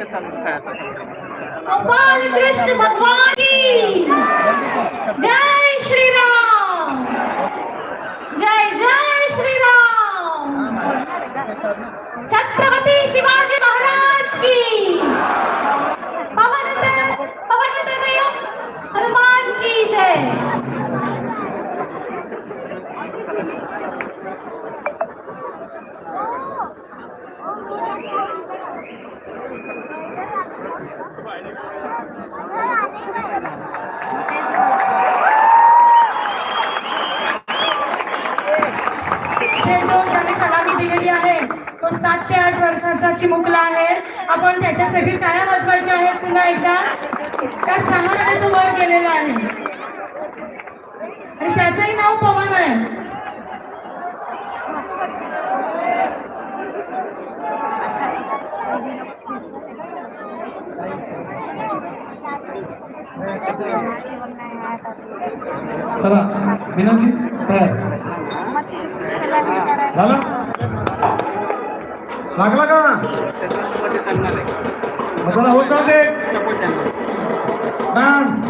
एकच चालू गोपाल कृष्ण भगवान! जय श्री राम जय जय श्री राम छत्रपती शिवाजी महाराज की! पवन पवन हनुमान की जय! सात ते आठ वर्षाचा चिमुकला आहे. आपण त्याच्यासाठी काय वाजवायचे आहेत पुन्हा एकदा. त्या सहाराने तो वर गेलेला आहे. आणि त्याचंही नाव पवन आहे. चला विनोदजी तयार झालं? लागला का? त्याच्यामध्ये होता ते. डान्स.